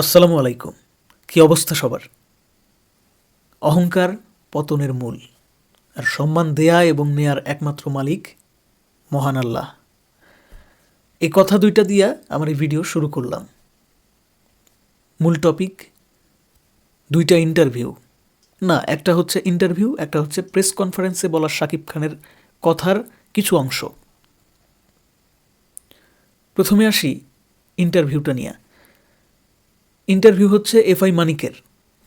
আসসালামু আলাইকুম। কি অবস্থা সবার? অহংকার পতনের মূল, আর সম্মান দেয়া এবং নেয়ার একমাত্র মালিক মহান আল্লাহ। এই কথা দুইটা দিয়া আমার এই ভিডিও শুরু করলাম। মূল টপিক, দুইটা ইন্টারভিউ। না, একটা হচ্ছে ইন্টারভিউ, একটা হচ্ছে প্রেস কনফারেন্সে বলা শাকিব খানের কথার কিছু অংশ। প্রথমে আসি ইন্টারভিউটা নিয়ে। ইন্টারভিউ হচ্ছে এফআই মানিকের।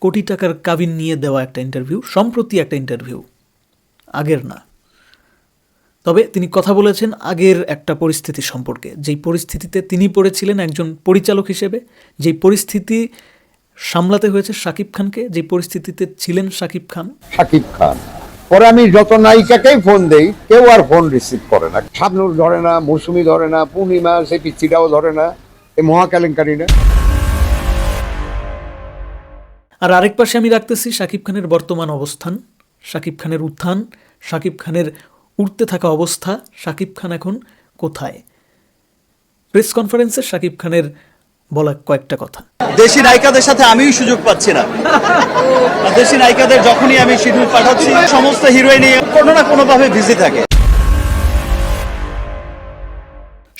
কোটি টাকার কাবিন নিয়ে দেওয়া একটা ইন্টারভিউ, সম্প্রতি একটা ইন্টারভিউ। আগের না। তবে তিনি কথা বলেছেন আগের একটা পরিস্থিতি সম্পর্কে। যেই পরিস্থিতিতে তিনি পড়েছিলেন একজন পরিচালক হিসেবে, যেই পরিস্থিতি সামলাতে হয়েছে শাকিব খানকে যে পরিস্থিতিতে ছিলেন শাকিব খান। শাকিব খান। পরে আমি যত নায়িকাকেই ফোন দেই, কেউ আর ফোন রিসিভ করে না। শাবনুর ধরে না, মৌসুমি ধরে না, পূর্ণিমা, সেই পিচ্ছিটাও ধরে না, এই মহা কেলেঙ্কারি না। আর আরেক পাশে আমি রাখতেছি শাকিব খানের বর্তমান অবস্থান, শাকিব খানের উত্থান, শাকিব খানের উঠতে থাকা অবস্থা, শাকিব খান এখন কোথায়? প্রেস কনফারেন্সে শাকিব খানের বলা কয়েকটা কথা। দেশি নায়িকাদের সাথে আমিই সুযোগ পাচ্ছি না। দেশি নায়িকাদের যখনই আমি শিডিউল পাঠাচ্ছি, সমস্ত হিরোইনই কোনো না কোনো ভাবে বিজি থাকে।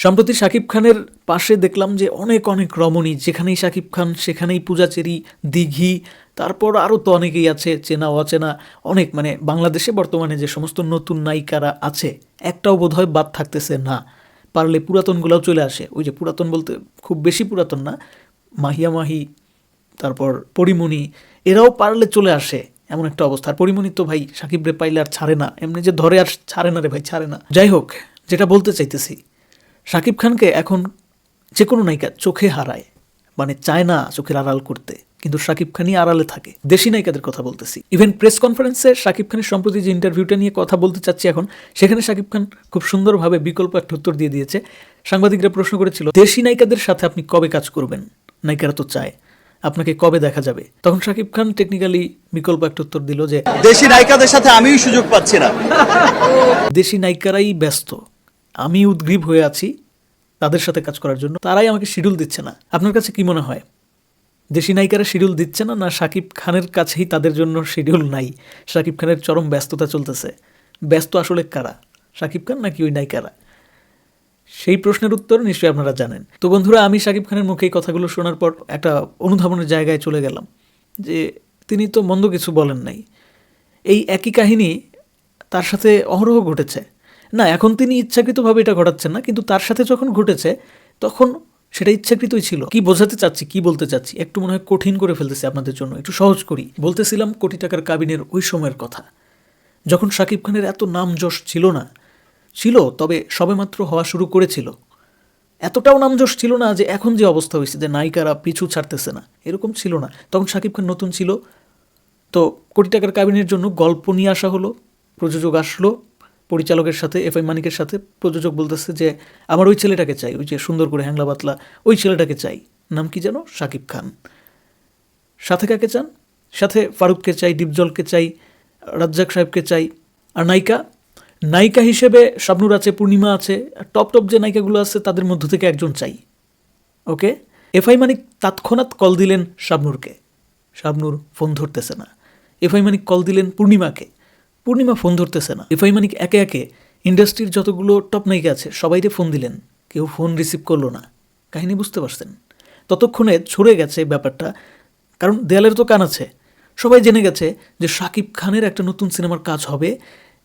সম্প্রতি শাকিব খানের পাশে দেখলাম যে অনেক অনেক রমণী, যেখানেই শাকিব খান, সেখানেই পূজাচেরি, দিঘি, তারপর আরও তো অনেকেই আছে, চেনা, অচেনা, অনেক মানে বাংলাদেশে বর্তমানে যে সমস্ত নতুন নায়িকারা আছে, একটাও বোধহয় বাদ থাকতেছে না। পারলে পুরাতনগুলোও চলে আসে। ওই যে পুরাতন বলতে খুব বেশি পুরাতন না, মাহিয়া মাহি, তারপর পরিমণি, এরাও পারলে চলে আসে এমন একটা অবস্থা। আর পরিমণি তো ভাই সাকিব রে পাইলে আর ছাড়ে না। এমনি যে ধরে আর ছাড়ে না রে ভাই, ছাড়ে না। যাই হোক, যেটা বলতে চাইতেছি শাকিব খানকে এখন যে কোনো নায়িকা চোখে হারায়। মানে চায় না চোখের আড়াল করতে। কিন্তু শাকিব খানই আড়ালে থাকে। দেশি নায়িকাদের কথা বলতেছি। ইভেন প্রেস কনফারেন্সে শাকিব খানের সম্প্রতি যে ইন্টারভিউটা নিয়ে কথা বলতে চাচ্ছি এখন সেখানে শাকিব খান খুব সুন্দরভাবে বিকল্প একটা উত্তর দিয়ে দিয়েছে। সাংবাদিকরা প্রশ্ন করেছিল দেশি নায়িকাদের সাথে আপনি কবে কাজ করবেন? নায়িকারা তো চায়। আপনাকে কবে দেখা যাবে? তখন শাকিব খান টেকনিক্যালি বিকল্প একটা উত্তর দিল যে দেশি নায়িকাদের সাথে আমিই সুযোগ পাচ্ছি না। দেশি নায়িকারাই ব্যস্ত। আমি উদ্গ্রীব হয়ে আছি তাদের সাথে কাজ করার জন্য। তারাই আমাকে শিডিউল দিচ্ছে না। আপনার কাছে কি মনে হয়? দেশি নায়িকারা শিডিউল দিচ্ছে না না শাকিব খানের কাছেই তাদের জন্য শিডিউল নাই? শাকিব খানের চরম ব্যস্ততা চলতেছে। ব্যস্ত আসলে কারা? শাকিব খান নাকি ওই নায়িকারা? সেই প্রশ্নের উত্তর নিশ্চয়ই আপনারা জানেন। তো বন্ধুরা, আমি শাকিব খানের মুখে এই কথাগুলো শোনার পর একটা অনুধাবনের জায়গায় চলে গেলাম যে তিনি তো মন্দ কিছু বলেন নাই। এই একই কাহিনী তার সাথে অহরহ ঘটেছে। না, এখন তিনি ইচ্ছাকৃতভাবে এটা ঘটাচ্ছেন না, কিন্তু তার সাথে যখন ঘটেছে, তখন সেটা ইচ্ছাকৃতই ছিল। কি বোঝাতে চাচ্ছি, কি বলতে চাচ্ছি, একটু মনে হয় কঠিন করে ফেলতেছি আপনাদের জন্য, একটু সহজ করি। বলতেছিলাম কোটি টাকার কাবিনের ওই সময়ের কথা। যখন শাকিব খানের এত নাম যশ ছিল না, ছিল, তবে সবেমাত্র হওয়া শুরু করেছিল। এতটাও নামযশ ছিল না যে এখন যে অবস্থা হয়েছে যে নায়িকারা পিছু ছাড়তেছে না, এরকম ছিল না। তখন শাকিব খান নতুন ছিল, তো কোটি টাকার কাবিনের জন্য গল্প নিয়ে আসা হলো, প্রযোজক আসলো পরিচালকের সাথে এফ আই মানিকের সাথে প্রযোজক বলতেছে যে, আমার ওই ছেলেটাকে চাই, ওই যে সুন্দর করে হ্যাংলা পাতলা, ওই ছেলেটাকে চাই। নাম কি যেন? শাকিব খান। সাথে কাকে চান? সাথে ফারুককে চাই, ডিপজলকে চাই, রাজ্জাক সাহেবকে চাই, আর নায়িকা? নায়িকা হিসেবে শাবনুর আছে, পূর্ণিমা আছে টপ টপ যে নায়িকাগুলো আছে, তাদের মধ্য থেকে একজন চাই। ওকে? এফআই মানিক তৎক্ষণাৎ কল দিলেন শাবনুরকে। শাবনুর ফোন ধরতেছে না। এফআই মানিক কল দিলেন পূর্ণিমাকে। পূর্ণিমা ফোন ধরতেছে না। এফআই মানিক একে একে ইন্ডাস্ট্রির যতগুলো টপ নায়িকা আছে সবাইকে ফোন দিলেন। কেউ ফোন রিসিভ করল না। কাহিনী বুঝতে পারছেন। ততক্ষণে ছড়ে গেছে ব্যাপারটা। কারণ দেয়ালের তো কান আছে। সবাই জেনে গেছে যে শাকিব খানের একটা নতুন সিনেমার কাজ হবে,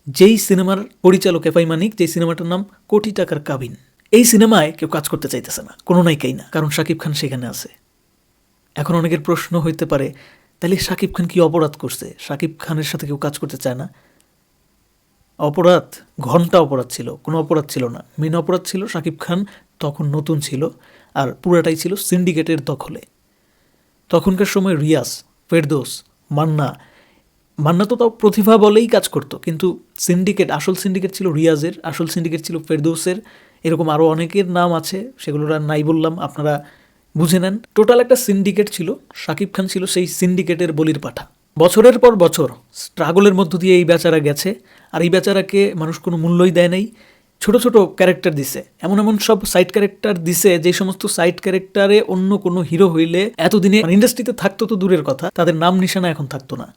যেই সিনেমার পরিচালক এফআই মানিক, যেই সিনেমাটার নাম কোটি টাকার কাবিন। এই সিনেমায় কেউ কাজ করতে চাইতেছে না, কোনো নায়িকাই না, কারণ শাকিব খান সেখানে আছে। এখন অনেকের প্রশ্ন হইতে পারে, তাহলে শাকিব খান কি অপরাধ করছে? শাকিব খানের সাথে কেউ কাজ করতে চায় না? অপরাধ, ঘণ্টা অপরাধ ছিল, কোনো অপরাধ ছিল না। মেন অপরাধ ছিল শাকিব খান, তখন নতুন ছিল, আর পুরাটাই ছিল সিন্ডিকেটের দখলে। তখনকার সময় রিয়াজ, ফেরদোস, মান্না। মান্না তো তাও প্রতিভা বলেই কাজ করতো, কিন্তু সিন্ডিকেট, আসল সিন্ডিকেট ছিল রিয়াজের, আসল সিন্ডিকেট ছিল ফেরদৌসের। এরকম আরও অনেকের নাম আছে, সেগুলোর আর নাই বললাম, আপনারা বুঝে নেন। টোটাল একটা সিন্ডিকেট ছিল শাকিব খান ছিল সেই সিন্ডিকেটের বলির পাঠা। বছরের পর বছর স্ট্রাগলের মধ্য দিয়ে এই বেচারা গেছে। আর এই বেচারাকে মানুষ কোনো মূল্যই দেয় নাই। ছোট ছোট ক্যারেক্টার দিছে। এমন এমন সব সাইড ক্যারেক্টার দিছে, যে সমস্ত সাইড ক্যারেক্টারে অন্য কোনো হিরো হইলে এতদিনে ইন্ডাস্ট্রিতে থাকতো তো দূরের কথা, তাদের নাম নিশানা এখন থাকতো না।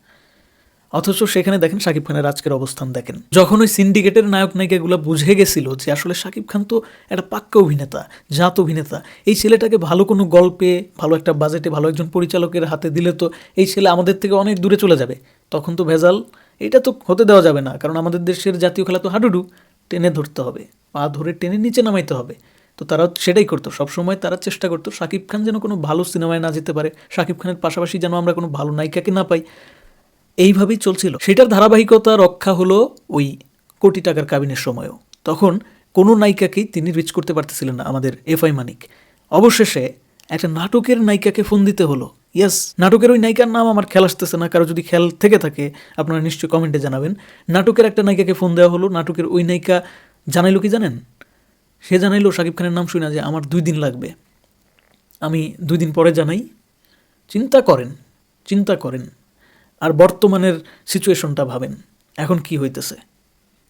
অথচ সেখানে দেখেন শাকিব খানের আজকের অবস্থান দেখেন। যখন ওই সিন্ডিকেটের নায়ক নায়িকাগুলো বুঝে গেছিল যে আসলে শাকিব খান তো একটা পাক্কা অভিনেতা, জাত অভিনেতা, এই ছেলেটাকে ভালো কোনো গল্পে, ভালো একটা বাজেটে ভালো একজন পরিচালকের হাতে দিলে তো এই ছেলে আমাদের থেকে অনেক দূরে চলে যাবে। তখন তো ভেজাল। এটা তো হতে দেওয়া যাবে না, কারণ আমাদের দেশের জাতীয় খেলা তো হাডুডু, টেনে ধরতে হবে, পা ধরে টেনে নিচে নামাইতে হবে। তো তারা সেটাই করতো, সবসময় তারা চেষ্টা করতো শাকিব খান যেন কোনো ভালো সিনেমায় না যেতে পারে, শাকিব খানের পাশাপাশি যেন আমরা কোনো ভালো নায়িকাকে না পাই। এইভাবেই চলছিল। সেটার ধারাবাহিকতা রক্ষা হলো ওই কোটি টাকার কাবিনের সময়ও। তখন কোনো নায়িকাকেই তিনি রিচ করতে পারতেছিলেন না আমাদের এফআই মানিক। অবশেষে একটা নাটকের নায়িকাকে ফোন দিতে হলো। ইয়েস নাটকের ওই নায়িকার নাম আমার খেয়াল আসতেছে না, কারও যদি খেয়াল থেকে থাকে, আপনারা নিশ্চয়ই কমেন্টে জানাবেন। নাটকের একটা নায়িকাকে ফোন দেওয়া হলো, নাটকের ওই নায়িকা জানাইলো কি জানেন? সে জানাইলো শাকিব খানের নাম শুনে যে আমার দুই দিন লাগবে। আমি দুই দিন পরে জানাই, চিন্তা করেন চিন্তা করেন, আর বর্তমানের সিচুয়েশনটা ভাবেন, এখন কি হইতেছে।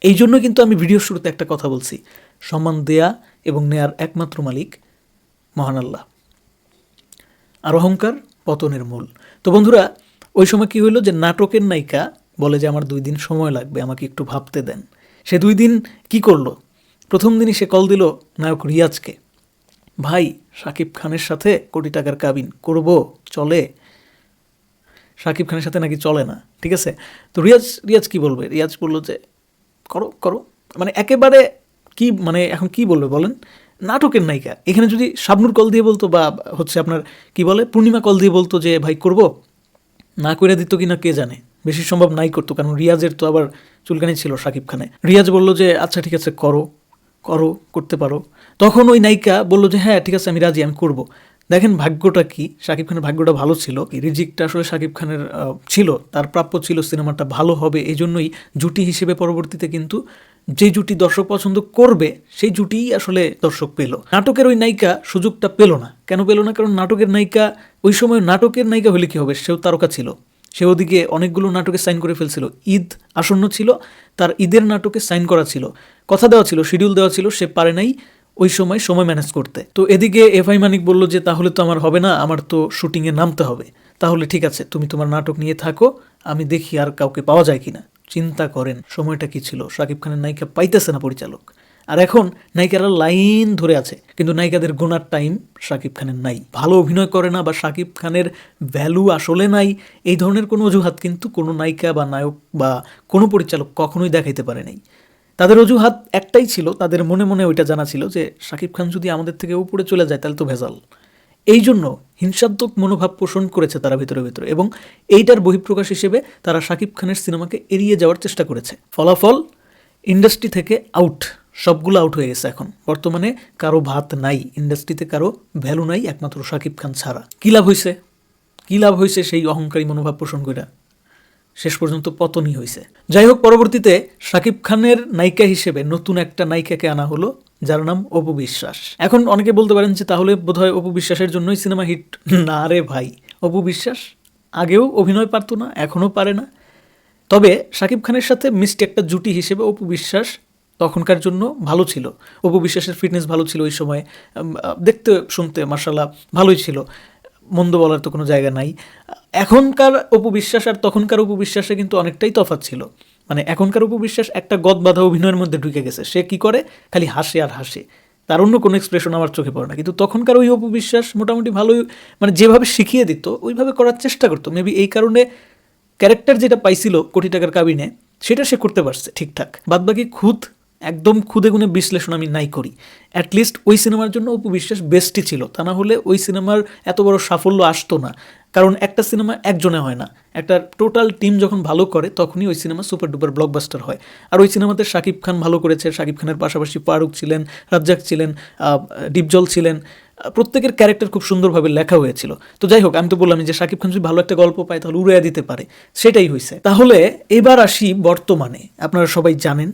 এই জন্য কিন্তু আমি ভিডিও শুরুতে একটা কথা বলছি, সম্মান দেয়া এবং নেয়ার একমাত্র মালিক মহান আল্লাহ। আর অহংকার পতনের মূল। তো বন্ধুরা, ওই সময় কি হইল যে নাটকের নায়িকা বলে যে, আমার দুই দিন সময় লাগবে, আমাকে একটু ভাবতে দেন। সে দুই দিন কি করল? প্রথম দিনই সে কল দিল নায়ক রিয়াজকে, ভাই, সাকিব খানের সাথে কোটি টাকার কাবিন করব, চলে। শাকিব খানের সাথে নাকি চলে না, ঠিক আছে? তো রিয়াজ রিয়াজ কি বলবে? রিয়াজ বলল যে, করো করো। মানে একেবারে কি মানে এখন কি বলবে বলেন? নাটকের নায়িকা। এখানে যদি শাবনুর কল দিয়ে বলতো বা হচ্ছে আপনার, কি বলে, পূর্ণিমা কল দিয়ে বলতো যে, ভাই, করব? না করে দিত কি না কে জানে। বেশি সম্ভব নাই করতো, কারণ রিয়াজের তো আবার চুলকানি ছিল শাকিব খানে রিয়াজ বলল যে আচ্ছা ঠিক আছে, করো করো, করতে পারো। তখন ওই নায়িকা বলল যে হ্যাঁ ঠিক আছে, আমি রাজি, আমি করব। দেখেন ভাগ্যটা কি? শাকিব খানের ভাগ্যটা ভালো ছিল রিজিকটা আসলে শাকিব খানের ছিল, তার প্রাপ্য ছিল, সিনেমাটা ভালো হবে এই জন্যই জুটি হিসেবে পরবর্তীতে কিন্তু যে জুটি দর্শক পছন্দ করবে, সেই জুটিই আসলে দর্শক পেল। নাটকের ওই নায়িকা সুযোগটা পেল না। কেন পেল না? কারণ নাটকের নায়িকা, ওই সময় নাটকের নায়িকা হলে কি হবে? সেও তারকা ছিল। সে ওদিকে অনেকগুলো নাটকে সাইন করে ফেলছিল। ঈদ আসন্ন ছিল, তার ঈদের নাটকে সাইন করা ছিল। কথা দেওয়া ছিল, শিডিউল দেওয়া ছিল, সে পারে নাই ওই সময় সময় ম্যানেজ করতে। তো এদিকে এফআই মানিক বলল যে, তাহলে তো আমার হবে না, আমার তো শুটিংয়ে নামতে হবে। তাহলে ঠিক আছে, তুমি তোমার নাটক নিয়ে থাকো, আমি দেখি আর কাউকে পাওয়া যায় কিনা। চিন্তা করেন, সময়টা কি ছিল? শাকিব খানের নায়িকা পাইতেছে না পরিচালক। আর এখন নায়িকারা লাইন ধরে আছে, কিন্তু নায়িকাদের গোনার টাইম শাকিব খানের নাই। ভালো অভিনয় করে না বা শাকিব খানের ভ্যালু আসলে নাই, এই ধরনের কোনো অজুহাত কিন্তু কোনো নায়িকা বা নায়ক বা কোনো পরিচালক কখনোই দেখাইতে পারে নাই। তাদের অজুহাত একটাই ছিল, তাদের মনে মনে ওইটা জানা ছিল যে শাকিব খান যদি আমাদের থেকে উপরে চলে যায়, তাহলে তো ভেজাল। এই জন্য হিংসাত্মক মনোভাব পোষণ করেছে তারা ভিতরে ভিতরে এবং এইটার বহিঃপ্রকাশ হিসেবে তারা শাকিব খানের সিনেমাকে এড়িয়ে যাওয়ার চেষ্টা করেছে। ফলাফল? ইন্ডাস্ট্রি থেকে আউট। সবগুলো আউট হয়ে গেছে এখন। বর্তমানে কারও ভাত নাই। ইন্ডাস্ট্রিতে কারও ভ্যালু নাই, একমাত্র শাকিব খান ছাড়া। কী লাভ হয়েছে কী লাভ হয়েছে সেই অহংকারী মনোভাব পোষণ করে শেষ পর্যন্ত পতনই হয়েছে যাই হোক পরবর্তীতে শাকিব খানের নায়িকা হিসেবে নতুন একটা নায়িকাকে আনা হলো, যার নাম অপু বিশ্বাস। এখন অনেকে বলতে পারেন যে তাহলে বোধহয় অপু বিশ্বাসের জন্যই সিনেমা হিট। না রে ভাই, অপু বিশ্বাস আগেও অভিনয় পারতো না, এখনও পারে না। তবে শাকিব খানের সাথে মিষ্টি একটা জুটি হিসেবে অপু বিশ্বাস তখনকার জন্য ভালো ছিল। অপু বিশ্বাসের ফিটনেস ভালো ছিল ওই সময়। দেখতে, শুনতে মার্শাল্লাহ ভালোই ছিল। মন্দ বলার তো কোনো জায়গা নাই। এখনকার অপু বিশ্বাস আর তখনকার উপবিশ্বাসে কিন্তু অনেকটাই তফাৎ ছিল। মানে এখনকার উপবিশ্বাস একটা গদ বাঁধা অভিনয়ের মধ্যে ঢুকে গেছে। সে কি করে? খালি হাসে আর হাসে। তার অন্য কোনো এক্সপ্রেশন আমার চোখে পড়ে না। কিন্তু তখনকার ওই অপু বিশ্বাস মোটামুটি ভালোই মানে যেভাবে শিখিয়ে দিত, ওইভাবে করার চেষ্টা করতো। মেবি এই কারণে ক্যারেক্টার যেটা পাইছিল কোটি টাকার কাবিনে, সেটা সে করতে পারছে ঠিকঠাক। বাদবাকি খুদ একদম খুদে গুণে বিশ্লেষণ আমি নাই করি। অ্যাটলিস্ট ওই সিনেমার জন্য অপু বিশ্বাস বেস্টই ছিল। তা না হলে ওই সিনেমার এত বড় সাফল্য আসতো না। কারণ একটা সিনেমা একজনে হয় না। একটা টোটাল টিম যখন ভালো করে, তখনই ওই সিনেমা সুপার ডুপার ব্লকবাস্টার হয়। আর ওই সিনেমাতে শাকিব খান ভালো করেছে। শাকিব খানের পাশাপাশি ফারুক ছিলেন, রাজ্জাক ছিলেন ডিপজল ছিলেন। প্রত্যেকের ক্যারেক্টার খুব সুন্দরভাবে লেখা হয়েছিল। তো যাই হোক, আমি তো বললাম যে শাকিব খান যদি ভালো একটা গল্প পায়, তাহলে উড়াইয়া দিতে পারে। সেটাই হয়েছে তাহলে এবার আসি বর্তমানে। আপনারা সবাই জানেন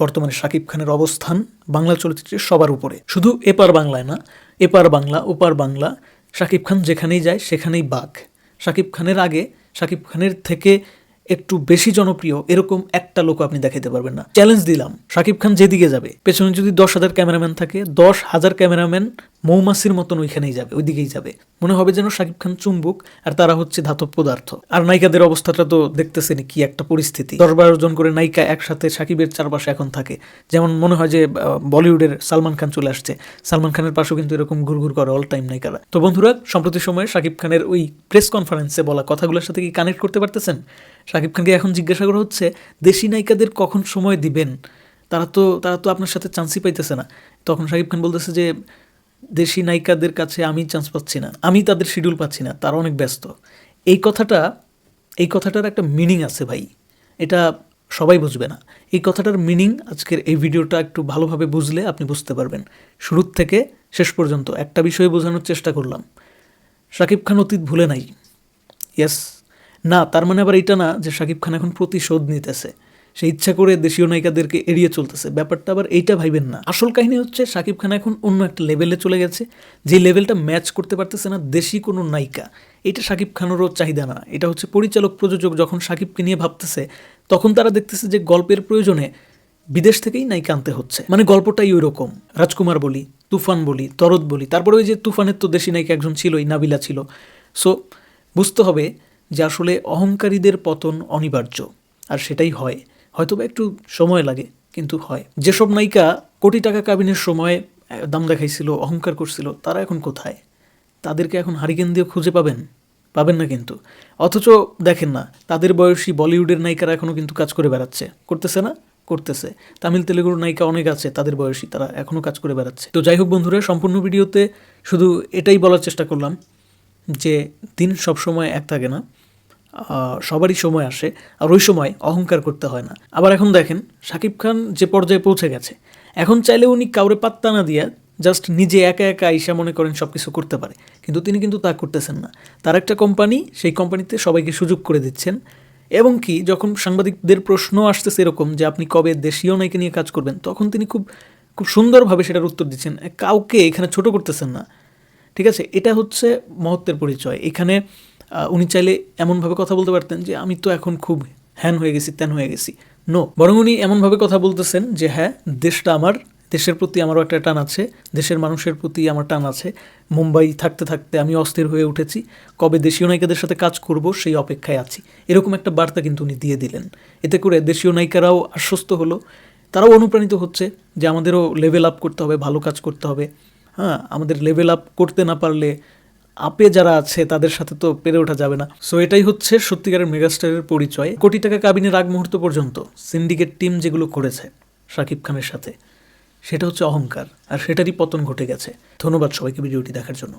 বর্তমানে শাকিব খানের অবস্থান বাংলা চলচ্চিত্রের সবার উপরে। শুধু এপার বাংলায় না, এপার বাংলা, ওপার বাংলা, শাকিব খান যেখানেই যায় সেখানেই বাঘ। শাকিব খানের আগে, শাকিব খানের থেকে একটু বেশি জনপ্রিয়, এরকম একটা লোক আপনি দেখাতে পারবেন না। চ্যালেঞ্জ দিলাম। শাকিব খান যেদিকে যাবে, পেছনে যদি দশ হাজার ক্যামেরাম্যান থাকে, দশ হাজার ক্যামেরাম্যান মৌমাছির মতন ওইখানেই যাবে, ওইদিকেই যাবে। মনে হবে যেন শাকিব খান চুম্বুক আর তারা হচ্ছে ধাতব পদার্থ। আর নায়িকাদের অবস্থাটা তো দেখতেছেন কি একটা পরিস্থিতি। দশ বারো জন করে নায়িকা একসাথে সাকিবের চারপাশে এখন থাকে। যেমন মনে হয় যে বলিউডের সালমান খান চলে আসছে। সালমান খানের পাশেও কিন্তু এরকম ঘুরঘুর করে অল টাইম নায়িকারা। তো বন্ধুরা, সম্প্রতি সময়ে শাকিব খানের ওই প্রেস কনফারেন্সে বলা কথাগুলোর সাথে কি কানেক্ট করতে পারতেছেন? শাকিব খানকে এখন জিজ্ঞাসা করা হচ্ছে, দেশি নায়িকাদের কখন সময় দিবেন? তারা তো তারা তো আপনার সাথে চান্সই পাইতেছে না। তখন শাকিব খান বলতেছে যে, দেশি নায়িকাদের কাছে আমি চান্স পাচ্ছি না। আমি তাদের শিডিউল পাচ্ছি না। তারা অনেক ব্যস্ত। এই কথাটা, এই কথাটার একটা মিনিং আছে ভাই। এটা সবাই বুঝবে না। এই কথাটার মিনিং আজকের এই ভিডিওটা একটু ভালোভাবে বুঝলে আপনি বুঝতে পারবেন। শুরুর থেকে শেষ পর্যন্ত একটা বিষয়ে বোঝানোর চেষ্টা করলাম। শাকিব খান অতীত ভুলে নাই। ইয়েস না, তার মানে আবার এটা না যে শাকিব খান এখন প্রতিশোধ নিতেছে। সে ইচ্ছা করে দেশীয় নায়িকাদেরকে এড়িয়ে চলতেছে। ব্যাপারটা আবার এইটা ভাইবেন না। আসল কাহিনী হচ্ছে শাকিব খান এখন অন্য একটা লেভেলে চলে গেছে, যে লেভেলটা ম্যাচ করতে পারতেছে না দেশি কোনো নায়িকা। এটা শাকিব খানেরও চাহিদা না। এটা হচ্ছে পরিচালক প্রযোজক যখন শাকিবকে নিয়ে ভাবতেছে, তখন তারা দেখতেছে যে গল্পের প্রয়োজনে বিদেশ থেকেই নায়িকা আনতে হচ্ছে। মানে গল্পটাই ওই রকম রাজকুমার বলি, তুফান বলি, তরদ বলি, তারপরে ওই যে তুফানের তো দেশি নায়িকা একজন ছিলই, নাবিলা ছিল। সো বুঝতে হবে যে আসলে অহংকারীদের পতন অনিবার্য। আর সেটাই হয়। হয়তো একটু সময় লাগে, কিন্তু হয়। যেসব নায়িকা কোটি টাকা কাবিনের সময় দাম দেখাইছিল, অহংকার করছিল, তারা এখন কোথায়? তাদেরকে এখন হারিকেন দিয়ে খুঁজে পাবেন? পাবেন না কিন্তু। অথচ দেখেন না, তাদের বয়সী বলিউডের নায়িকারা এখনও কিন্তু কাজ করে বেড়াচ্ছে। করতেছে না? করতেছে। তামিল তেলেগুর নায়িকা অনেক আছে, তাদের বয়সী, তারা এখনও কাজ করে বেড়াচ্ছে। তো যাই হোক বন্ধুরা, সম্পূর্ণ ভিডিওতে শুধু এটাই বলার চেষ্টা করলাম। যে দিন সবসময় এক থাকে না সবারই সময় আসে আর ওই সময় অহংকার করতে হয় না। আবার এখন দেখেন শাকিব খান যে পর্যায়ে পৌঁছে গেছে, এখন চাইলে উনি কাউরে পাত্তা না দিয়া জাস্ট নিজে একা একা আইসা মনে করেন সব কিছু করতে পারে। কিন্তু তিনি কিন্তু তা করতেছেন না। তার একটা কোম্পানি সেই কোম্পানিতে সবাইকে সুযোগ করে দিচ্ছেন। এবং কি, যখন সাংবাদিকদের প্রশ্ন আসতেছে এরকম যে আপনি কবে দেশীয় নায়িকা নিয়ে কাজ করবেন, তখন তিনি খুব খুব সুন্দরভাবে সেটার উত্তর দিচ্ছেন। কাউকে এখানে ছোট করতেছেন না। ঠিক আছে? এটা হচ্ছে মহত্বের পরিচয়। এখানে উনি চাইলে এমনভাবে কথা বলতে পারতেন যে, আমি তো এখন খুব হ্যান হয়ে গেছি, ত্যান হয়ে গেছি। নো বরং উনি এমনভাবে কথা বলতেছেন যে হ্যাঁ দেশটা আমার, দেশের প্রতি আমারও একটা টান আছে, দেশের মানুষের প্রতি আমার টান আছে। মুম্বাই থাকতে থাকতে আমি অস্থির হয়ে উঠেছি। কবে দেশীয় নায়িকাদের সাথে কাজ করব, সেই অপেক্ষায় আছি। এরকম একটা বার্তা কিন্তু উনি দিয়ে দিলেন। এতে করে দেশীয় নায়িকারাও আশ্বস্ত হলো। তারাও অনুপ্রাণিত হচ্ছে যে, আমাদেরও লেভেল আপ করতে হবে, ভালো কাজ করতে হবে। হ্যাঁ আমাদের লেভেল আপ করতে না পারলে আপে যারা আছে তাদের সাথে তো পেরে ওঠা যাবে না। সো এটাই হচ্ছে সত্যিকারের মেগাস্টারের পরিচয়। কোটি টাকা কাবিনের আগ মুহূর্ত পর্যন্ত সিন্ডিকেট টিম যেগুলো করেছে শাকিব খানের সাথে, সেটা হচ্ছে অহংকার, আর সেটারই পতন ঘটে গেছে। ধন্যবাদ সবাইকে ভিডিওটি দেখার জন্য।